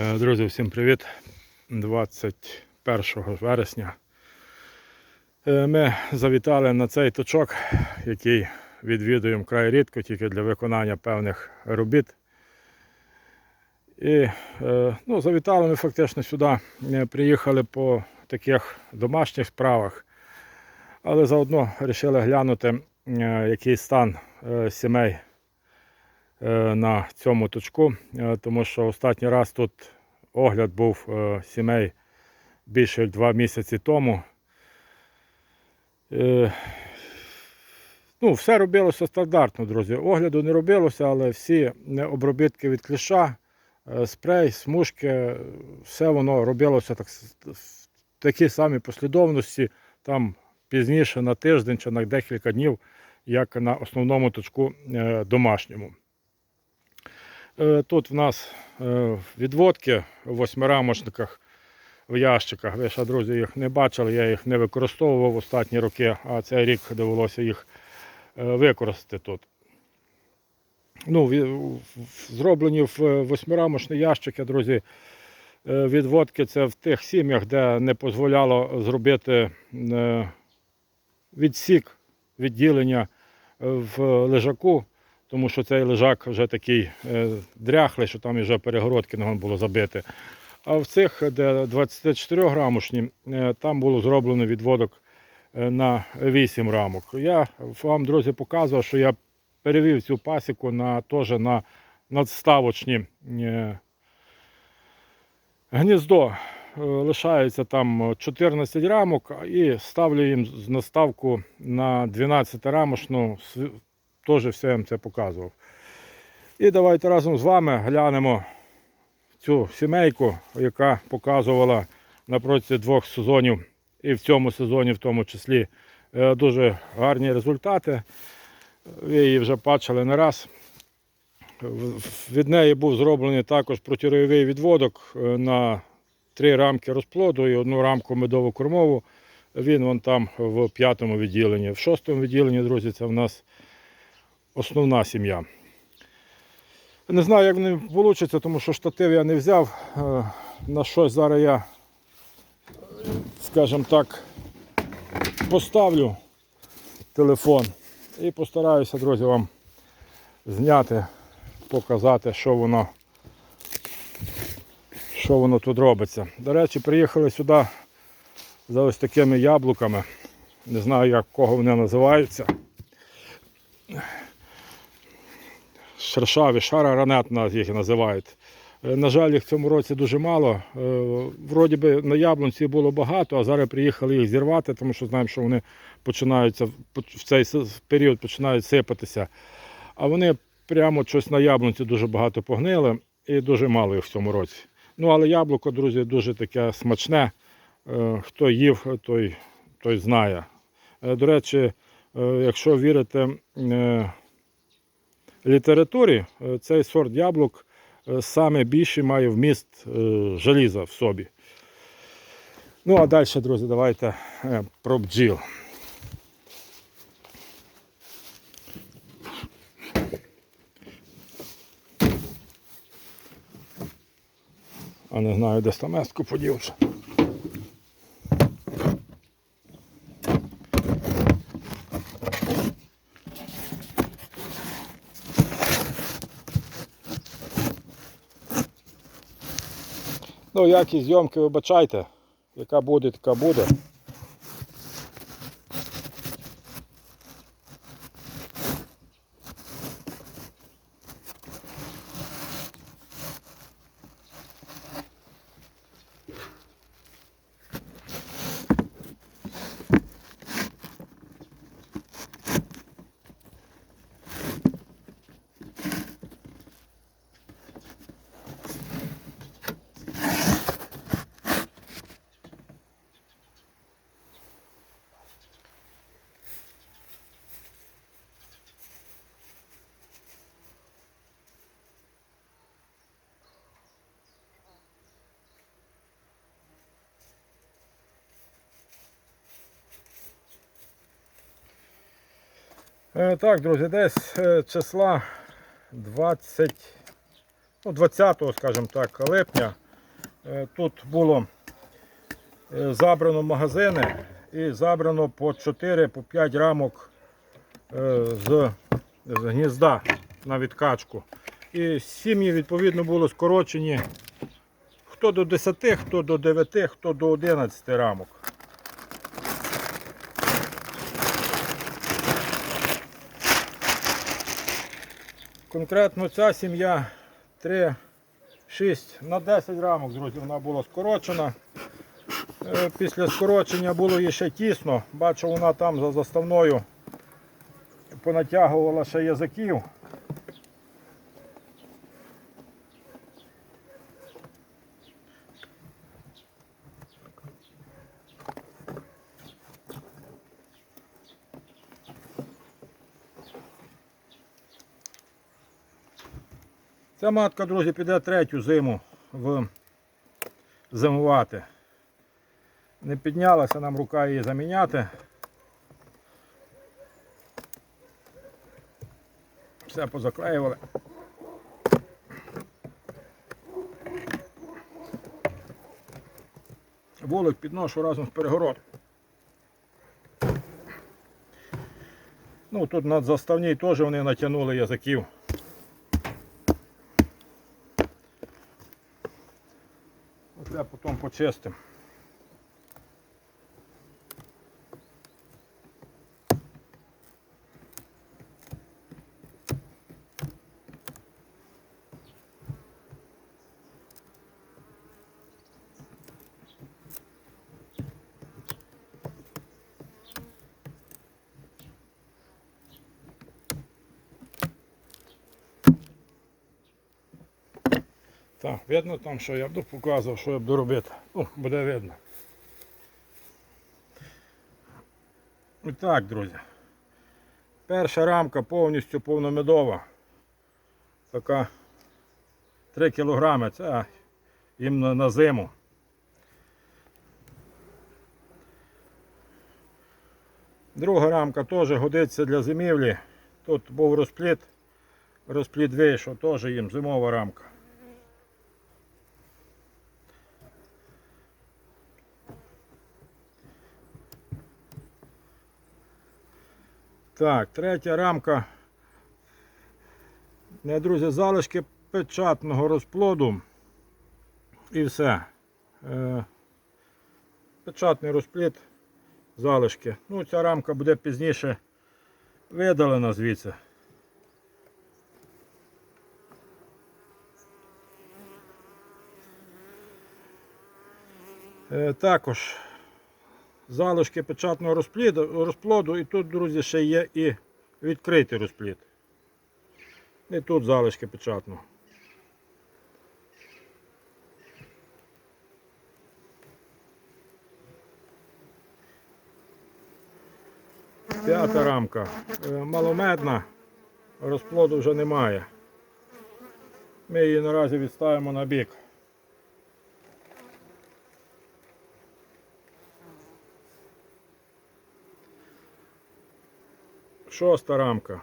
Е, Друзі, всім привіт! 21 вересня е, ми завітали на цей точок, який відвідуємо край рідко, тільки для виконання певних робіт. І е, ну, завітали ми фактично сюди, приїхали по таких домашніх справах, але заодно вирішили глянути, який стан сімей на цьому точку, е, тому що останній раз тут огляд був е, сімей більше два місяці тому. Е, Ну, все робилося стандартно, друзі. Огляду не робилося, але всі е, обробітки від кліша, е, спрей, смужки, все воно робилося так, в такій самій послідовності, там пізніше на тиждень чи на декілька днів, як на основному точку е, домашньому. Е, Тут в нас е, відводки в восьмирамочниках в ящиках. Ви ще, друзі, їх не бачили, я їх не використовував останні роки, а цей рік довелося їх е, використати тут. Ну, зроблені в восьмирамочні ящики, друзі. Відводки це в тих сім'ях, де не дозволяло зробити відсік відділення в лежаку, тому що цей лежак вже такий е, дряхлий, що там вже перегородки було забити. А в цих, де 24 грамушні, е, там було зроблено відводок е, на 8 рамок. Я вам, друзі, показував, що я перевів цю пасіку на теж на надставочні гніздо. Лишається там 14 рамок і ставлю їм з- наставку на 12 рамочну. Теж все їм це показував. І давайте разом з вами глянемо цю сімейку, яка показувала на протязі двох сезонів і в цьому сезоні, в тому числі, е, дуже гарні результати. Ви її вже бачили не раз. Від неї був зроблений також протиройовий відводок е, на три рамки розплоду і одну рамку медово-кормову. Він вон там в п'ятому відділенні. В шостому відділенні, друзі, це в нас основна сім'я. Не знаю, як вони вийде, тому що штатив я не взяв. Е, На щось зараз я, скажімо так, поставлю телефон і постараюся, друзі, вам зняти, показати, що воно, що воно тут робиться. До речі, приїхали сюди за ось такими яблуками. Не знаю, як кого вони називаються. Шершаві, шара ранет нас їх називають. Е, На жаль, їх в цьому році дуже мало. Е, Вроді би на яблунці було багато, а зараз приїхали їх зірвати, тому що знаємо, що вони починаються в цей період починають сипатися. А вони прямо щось на яблунці дуже багато погнили і дуже мало їх в цьому році. Ну, але яблуко, друзі, дуже таке смачне. Е, Хто їв, той, той знає. До речі, якщо вірите літературі е, цей сорт яблук е, саме більший має вміст е, желіза в собі. Ну а далі, друзі, давайте про бджіл. А не знаю, де стаместку подівся. Ну, якість зйомки вибачайте. Яка буде, така буде. Так, друзі, десь е, числа 20, ну, 20, скажімо так, липня Е, Тут було е, забрано магазини і забрано по 4 по 5 рамок е, з гнізда на відкачку. І сім'ї відповідно були скорочені хто до 10, хто до 9, хто до 11 рамок. Конкретно ця сім'я 3, 6 на 10 рамок, друзі, вона була скорочена. Е, Після скорочення було їй ще тісно. Бачу, вона там за заставною понатягувала ще язиків. Ця матка, друзі, піде третю зиму в зимувати. Не піднялася нам рука її заміняти. Все позаклеювали. Волок підношу разом з перегородкою. Ну тут на заставній теж вони натягнули язиків. Оце потім Так, видно там, що я б показував, що я буду робити. О, буде видно. І так, друзі. Перша рамка повністю повномедова. Така 3 кілограми. Це їм на, на зиму. Друга рамка теж годиться для зимівлі. Тут був розпліт. Розпліт вийшов, теж їм зимова рамка. Так, третя рамка. Не, друзі, залишки печатного розплоду. І все. Е, печатний розплід, залишки. Ну, ця рамка буде пізніше видалена звідси. Е, також залишки печатного розплоду, і тут, друзі, ще є і відкритий розплід. І тут залишки печатного. П'ята рамка. Е, Маломедна, розплоду вже немає. Ми її наразі відставимо на бік. Шоста рамка.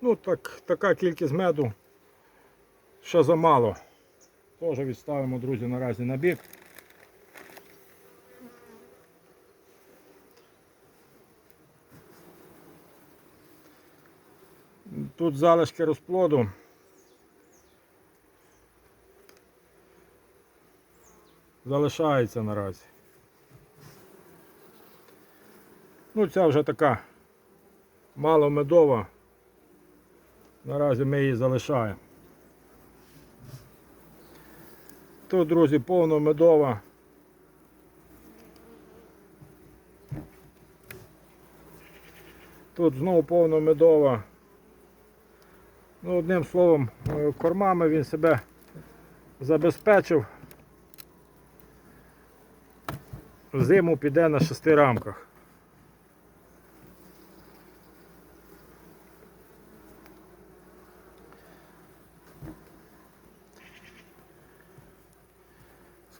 Ну, так, така кількість меду ще замало. Теж відставимо, друзі, наразі на бік. Тут залишки розплоду. Залишається наразі. Ну, ця вже така мало медова. Наразі ми її залишаємо. Тут, друзі, повно медова. Тут знову повно медова. Ну, одним словом, е, кормами він себе забезпечив. Зиму піде на шести рамках.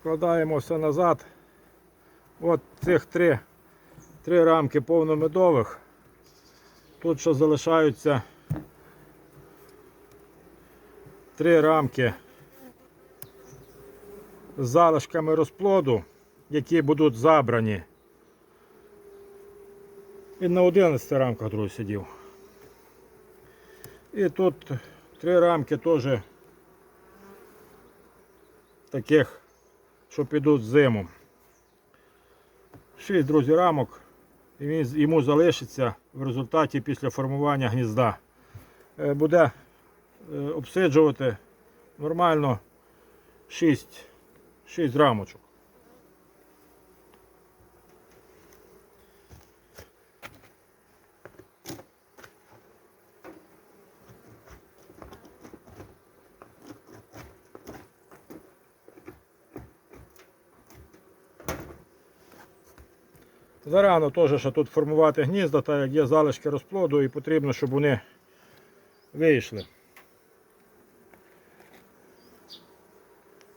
Складаємо все назад. От цих три, три рамки повномедових. Тут ще залишаються три рамки з залишками розплоду, які будуть забрані. Він на 11 рамках, друзі, сидів. І тут три рамки теж таких, що підуть зиму. Шість, друзі, рамок. І він, йому залишиться в результаті після формування гнізда. Е, Буде е, обсиджувати нормально 6, 6 рамочок. Зарано теж ще тут формувати гнізда, так як є залишки розплоду і потрібно, щоб вони вийшли.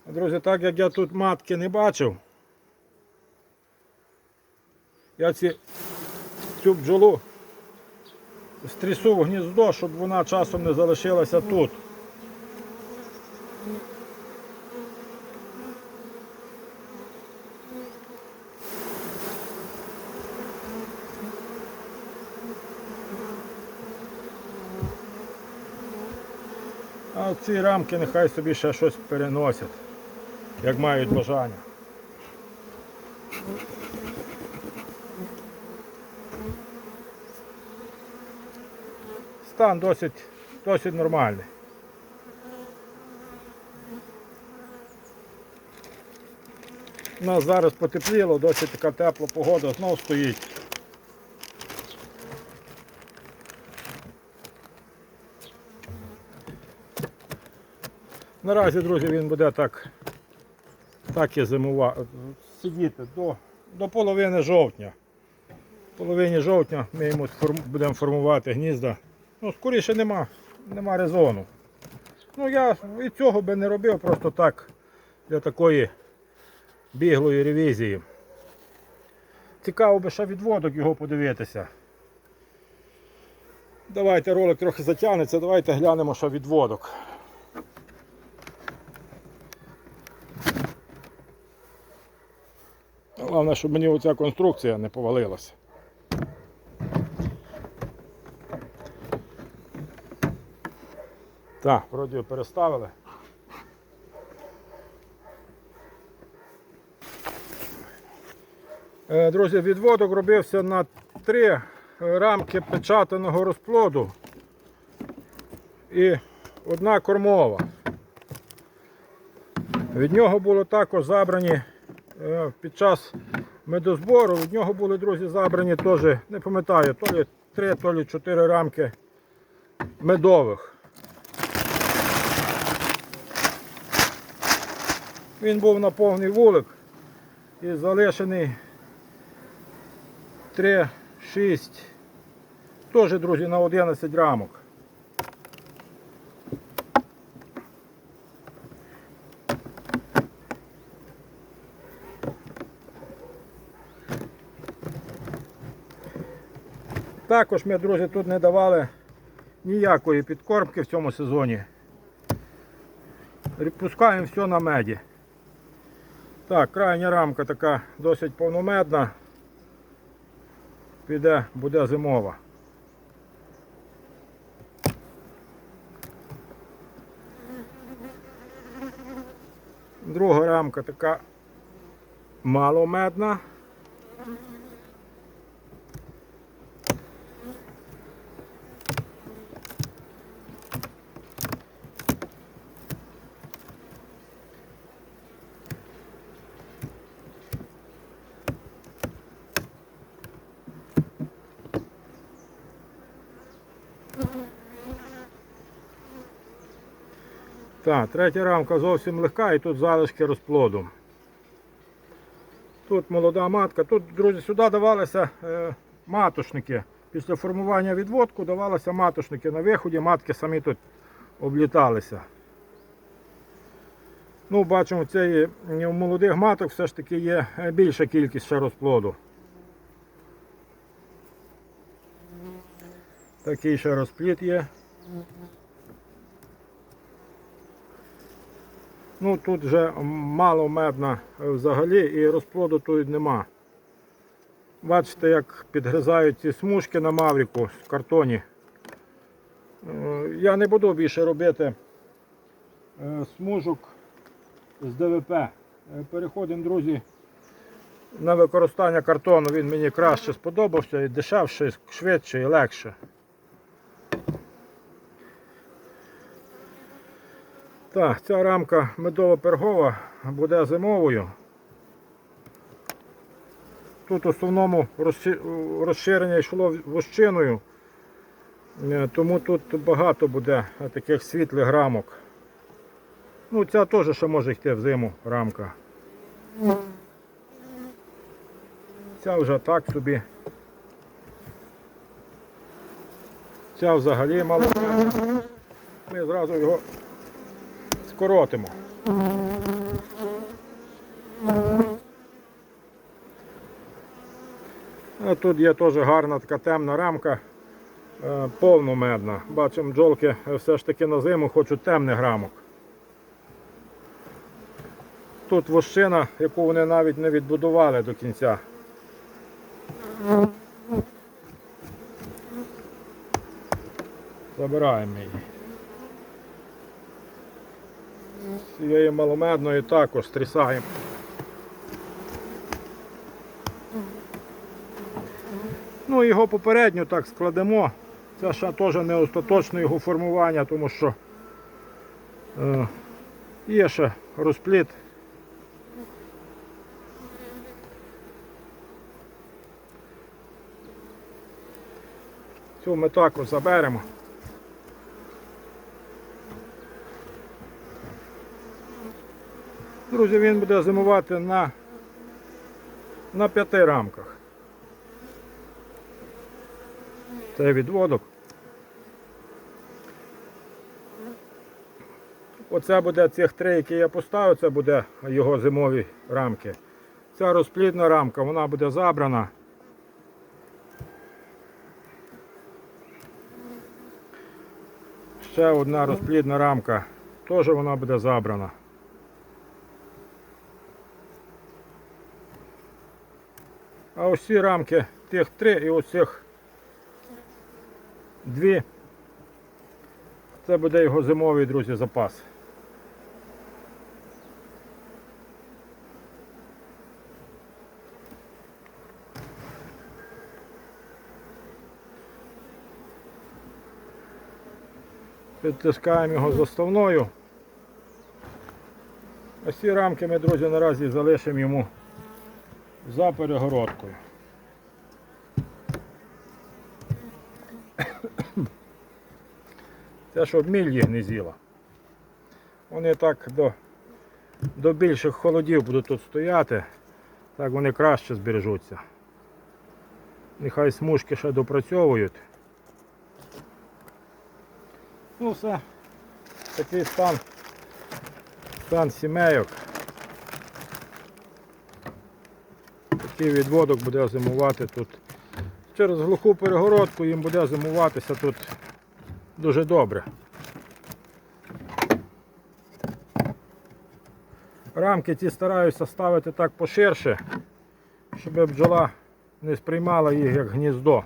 Друзі, так як я тут матки не бачив, я ці, цю бджолу стрісу в гніздо, щоб вона часом не залишилася тут. Ці рамки нехай собі ще щось переносять, як мають бажання. Стан досить, досить нормальний. У нас зараз потепліло, досить така тепла погода, знов стоїть. Наразі, друзі, він буде так, так і зимувати, сидіти до, до половини жовтня. В половині жовтня ми йому форм- будемо формувати гнізда. Ну, скоріше нема, нема резону. Ну я і цього би не робив просто так для такої біглої ревізії. Цікаво би ще відводок його подивитися. Давайте ролик трохи затягнеться, давайте глянемо, що відводок. Головне, щоб мені оця конструкція не повалилася. Так, вроді переставили. Е, Друзі, відводок робився на три рамки печатаного розплоду і одна кормова. Від нього було також забрані під час медозбору, від нього були, друзі, забрані теж, не пам'ятаю, то лі 3, то лі 4 рамки медових. Він був на повний вулик і залишений 3, 6, теж, друзі, на 11 рамок. Також ми, друзі, тут не давали ніякої підкормки в цьому сезоні. Пускаємо все на меді. Так, крайня рамка така досить повномедна. Піде, буде зимова. Друга рамка така маломедна. Третя рамка зовсім легка і тут залишки розплоду. Тут молода матка. Тут, друзі, сюди давалися е, матошники. Після формування відводку давалися матошники на виході, матки самі тут обліталися. Ну, бачимо, цієї у молодих маток все ж таки є е, більша кількість ще розплоду. Такий ще розпліт є. Ну тут вже мало медна взагалі і розплоду тут нема. Бачите, як підгризають ці смужки на мавріку в картоні. Е, Я не буду більше робити е, смужок з ДВП. Е, Переходимо, друзі, на використання картону. Він мені краще сподобався і дешевше, швидше і легше. Так, ця рамка медово-пергова буде зимовою. Тут в основному розширення йшло вощиною, е, тому тут багато буде таких світлих рамок. Ну, ця теж ще може йти в зиму рамка. Ця вже так собі. Ця взагалі мало. Ми зразу його скоротимо. А тут є теж гарна така темна рамка, е, повномедна. Бачимо, бджолки е, все ж таки на зиму хочуть темних рамок. Тут вощина, яку вони навіть не відбудували до кінця. Забираємо її. З цієї маломедної також стрісаємо. Ну, його попередньо так складемо. Це ще теж не остаточне його формування, тому що е, є ще розпліт. Цю ми також заберемо. Друзі, він буде зимувати на, на п'яти рамках. Це відводок. Оце буде цих три, які я поставив, це буде його зимові рамки. Ця розплідна рамка, вона буде забрана. Ще одна розплідна рамка, теж вона буде забрана. А ось ці рамки, тих три і ось цих дві. Це буде його зимовий, друзі, запас. Підтискаємо його заставною. Ось ці рамки ми, друзі, наразі залишимо йому за перегородкою. Це щоб мільї не з'їла. Вони так до, до більших холодів будуть тут стояти, так вони краще збережуться. Нехай смужки ще допрацьовують. Ну все, такий стан, стан сімейок. Такий відводок буде зимувати тут. Через глуху перегородку їм буде зимуватися тут дуже добре. Рамки ці стараюся ставити так поширше, щоб бджола не сприймала їх як гніздо.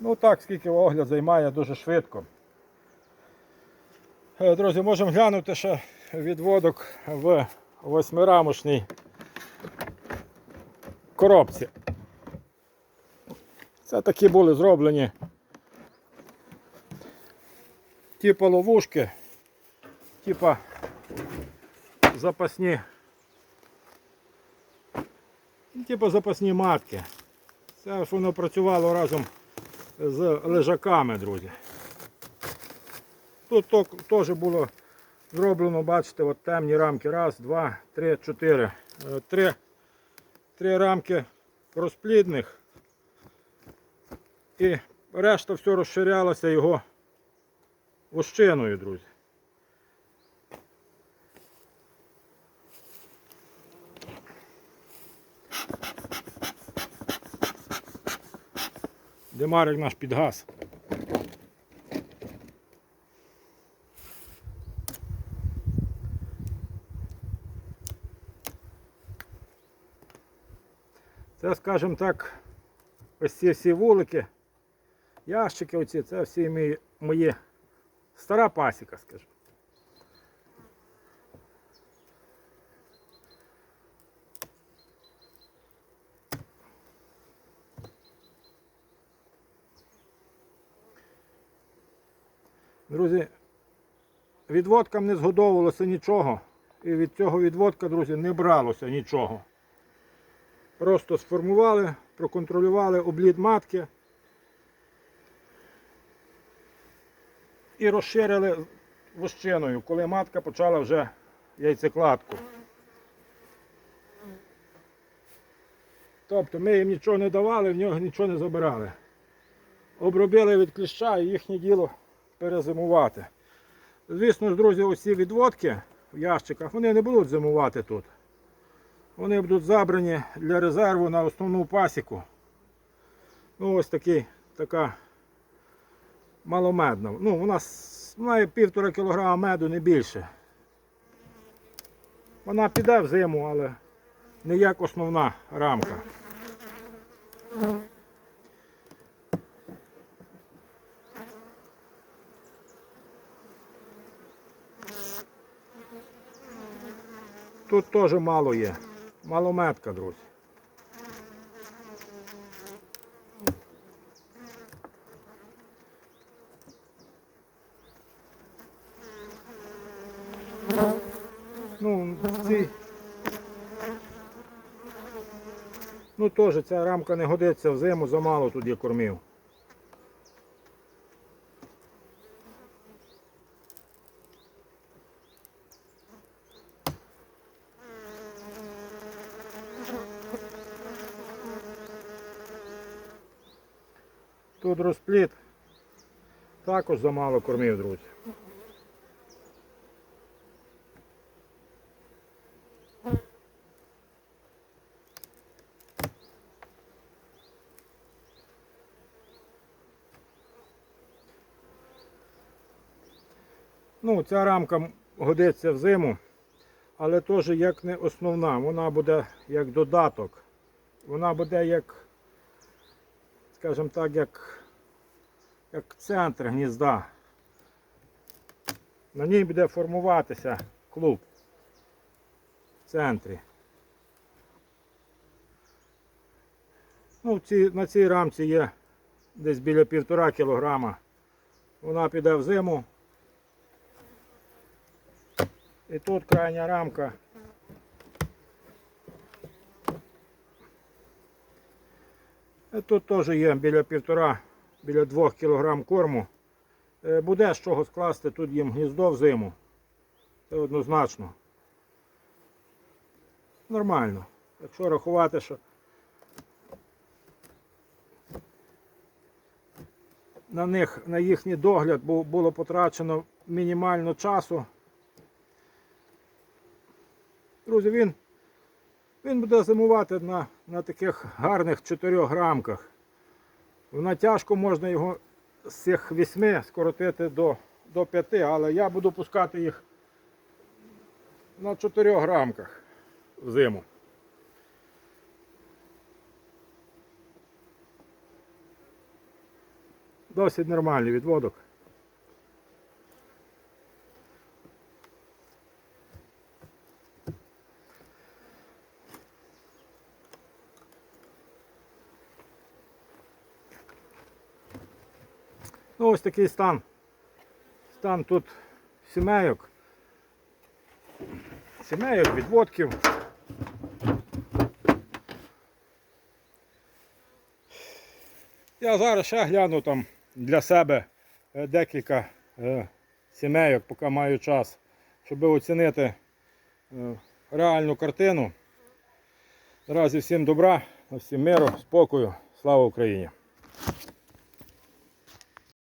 Ну так, скільки огляд займає дуже швидко. Е, Друзі, можемо глянути ще відводок в восьмирамочній коробці. Це такі були зроблені типу ловушки, типа запасні, типу запасні матки. Це ж воно працювало разом з лежаками, друзі. Тут теж було зроблено, бачите, от темні рамки. Раз, два, три, чотири. Е, Три, три рамки розплідних. І решта все розширялося його вощиною, друзі. Димарик наш підгаз. Це, скажімо так, ось ці всі вулики, ящики оці, це всі мої, мої стара пасіка, скажімо. Друзі, відводкам не згодовувалося нічого. І від цього відводка, друзі, не бралося нічого. Просто сформували, проконтролювали обліт матки і розширили вощиною, коли матка почала вже яйцекладку. Тобто ми їм нічого не давали, в нього нічого не забирали. Обробили від кліща і їхнє діло перезимувати. Звісно ж, друзі, оці відводки в ящиках, вони не будуть зимувати тут. Вони будуть забрані для резерву на основну пасіку. Ну, ось такий, така маломедна. Ну, вона с- має півтора кілограма меду, не більше. Вона піде в зиму, але не як основна рамка. Тут теж мало є. Малометка, друзі. Ну, ці... Ну теж ця рамка не годиться в зиму, замало тут є кормів. Тут. Також замало кормів, друзі. Ну, ця рамка годиться в зиму, але теж як не основна. Вона буде як додаток. Вона буде як, скажімо так, як, як центр гнізда. На ній буде формуватися клуб в центрі. Ну, в цій, на цій рамці є десь біля півтора кілограма. Вона піде в зиму. І тут крайня рамка. І тут теж є біля півтора, біля двох кілограм корму. Е, Буде з чого скласти тут їм гніздо в зиму. Це однозначно. Нормально. Якщо рахувати, що на них, на їхній догляд було потрачено мінімально часу. Друзі, він, він буде зимувати на, на таких гарних чотирьох рамках. В натяжку можна його з цих вісьми скоротити до, до п'яти, але я буду пускати їх на чотирьох рамках в зиму. Досить нормальний відводок. Ось такий стан. Стан тут сімейок. Сімейок, відводків. Я зараз ще гляну там для себе е, декілька е, сімейок, поки маю час, щоб оцінити е, реальну картину. Наразі всім добра, всім миру, спокою. Слава Україні!